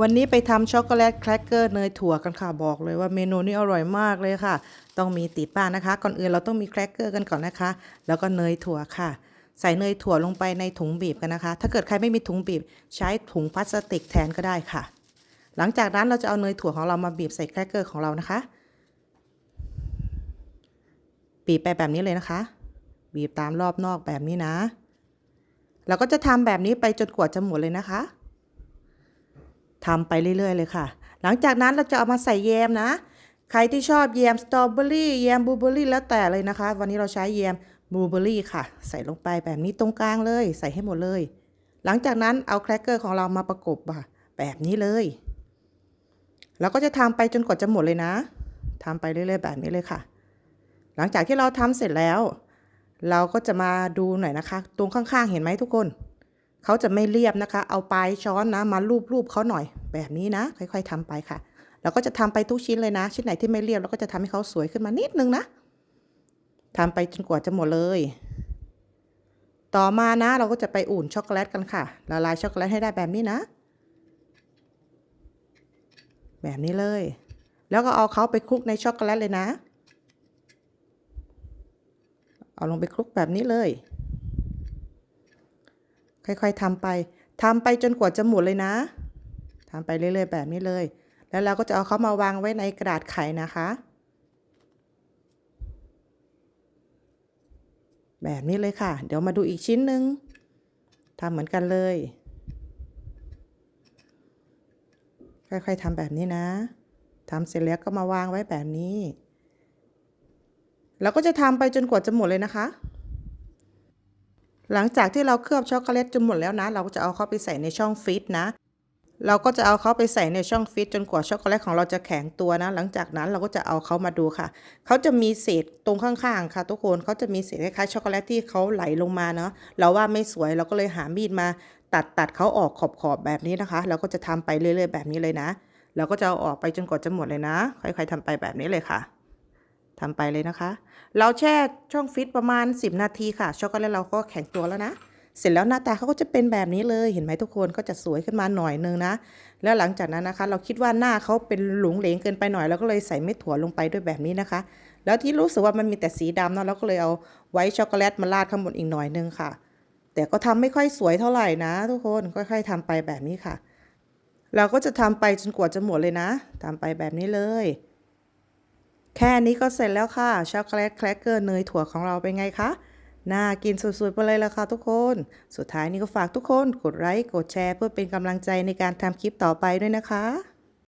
วันนี้ไปทำช็อกโกแลตแครกเกอร์เนยถั่วกันค่ะบอกเลยว่าเมนูนี้อร่อยมากเลยค่ะ ต้องมีติดบ้านนะคะ ก่อนอื่นเราต้องมีแครกเกอร์กันก่อนนะคะ แล้วก็เนยถั่วค่ะ ใส่เนยถั่วลงไปในถุงบีบกันนะคะ ถ้าเกิดใครไม่มีถุงบีบ ใช้ถุงพลาสติกแทนก็ได้ค่ะ หลังจากนั้นเราจะเอาเนยถั่วของเรามาบีบใส่แครกเกอร์ของเรานะคะ บีบไปแบบนี้เลยนะคะ บีบตามรอบนอกแบบนี้นะ เราก็จะทำแบบนี้ไปจนกว่าจะหมดเลยนะคะ ทำไปเรื่อยๆเลยค่ะ หลังจากนั้นเราจะเอามาใส่แยมนะ ใครที่ชอบแยมสตรอเบอรี่แยมบลูเบอรี่แล้วแต่เลยนะคะ วันนี้เราใช้แยมบลูเบอรี่ค่ะ ใส่ลงไปแบบนี้ตรงกลางเลย ใส่ให้หมดเลย หลังจากนั้นเอาแครกเกอร์ของเรามาประกบค่ะ แบบนี้เลยเราก็จะทำไปจนกว่าจะหมดเลยนะทำไปเรื่อยๆแบบนี้เลยค่ะ หลังจากที่เราทำเสร็จแล้ว เราก็จะมาดูหน่อยนะคะ ตรงข้างๆ เห็นไหมทุกคน เขาจะไม่เรียบนะคะ เอาปลายช้อนนะมาลูบๆเขาหน่อยแบบนี้นะ ค่อยๆทำไปค่ะเราก็จะทำไปทุกชิ้นเลยนะ ชิ้นไหนที่ไม่เรียบเราก็จะทำให้เขาสวยขึ้นมานิดนึงนะทำไปจนกว่าจะหมดเลย ต่อมานะเราก็จะไปอุ่นช็อกโกแลตกันค่ะละลายช็อกโกแลตให้ได้แบบนี้นะ แบบนี้เลย แล้วก็เอาเขาไปคลุกในช็อกโกแลตเลยนะ เอาลงไปคลุกแบบนี้เลย ค่อยๆทำไปทำไปจนกว่าจะหมดเลยนะทำไปเรื่อยๆแบบนี้เลย แล้วเราก็จะเอาเขามาวางไว้ในกระดาษไขนะคะ แบบนี้เลยค่ะ เดี๋ยวมาดูอีกชิ้นหนึ่งทำเหมือนกันเลย ค่อยๆทำแบบนี้นะทำเสร็จแล้วก็มาวางไว้แบบนี้เราก็จะทำไปจนกว่าจะหมดเลยนะคะ หลังจากที่เราเคลือบช็อกโกแลตจนหมดแล้วนะ เราก็จะเอาเขาไปใส่ในช่องฟรีซนะ เราก็จะเอาเขาไปใส่ในช่องฟรีซจนกว่าช็อกโกแลตของเราจะแข็งตัวนะ หลังจากนั้นเราก็จะเอาเขามาดูค่ะ เขาจะมีเศษตรงข้างๆค่ะ ทุกคนเขาจะมีเศษคล้ายๆช็อกโกแลตที่เขาไหลลงมาเนาะ เราว่าไม่สวยเราก็เลยหามีดมาตัดตัดเขาออกขอบๆแบบนี้นะคะ เราก็จะทำไปเรื่อยๆแบบนี้เลยนะ เราก็จะเอาออกไปจนกว่าจะหมดเลยนะ ค่อยๆทำไปแบบนี้เลยค่ะ ทำไปเลยนะคะ เราแช่ช่องฟรีซประมาณ 10 นาทีค่ะ ช็อกโกแลตเราก็แข็งตัวแล้วนะ เสร็จแล้วหน้าตาเขาก็จะเป็นแบบนี้เลย เห็นไหมทุกคนก็จะสวยขึ้นมาหน่อยนึงนะ แล้วหลังจากนั้นนะคะ เราคิดว่าหน้าเขาเป็นหลงเหลงเกินไปหน่อยเราก็เลยใส่เม็ดถั่วลงไปด้วยแบบนี้นะคะ แล้วที่รู้สึกว่ามันมีแต่สีดำเนาะเราก็เลยเอาไวท์ช็อกโกแลตมาราดข้างบนอีกหน่อยนึงค่ะ แต่ก็ทำไม่ค่อยสวยเท่าไหร่นะ ทุกคนค่อยๆทำไปแบบนี้ค่ะ เราก็จะทำไปจนกว่าจะหมดเลยนะทำไปแบบนี้เลย แค่นี้ก็เสร็จแล้วค่ะ ช็อกโกแลตแครกเกอร์เนยถั่วของเราเป็นไงคะ น่ากินสุดๆไปเลยละค่ะทุกคน สุดท้ายนี้ก็ฝากทุกคน กดไลค์ กดแชร์ เพื่อเป็นกำลังใจในการทำคลิปต่อไปด้วยนะคะ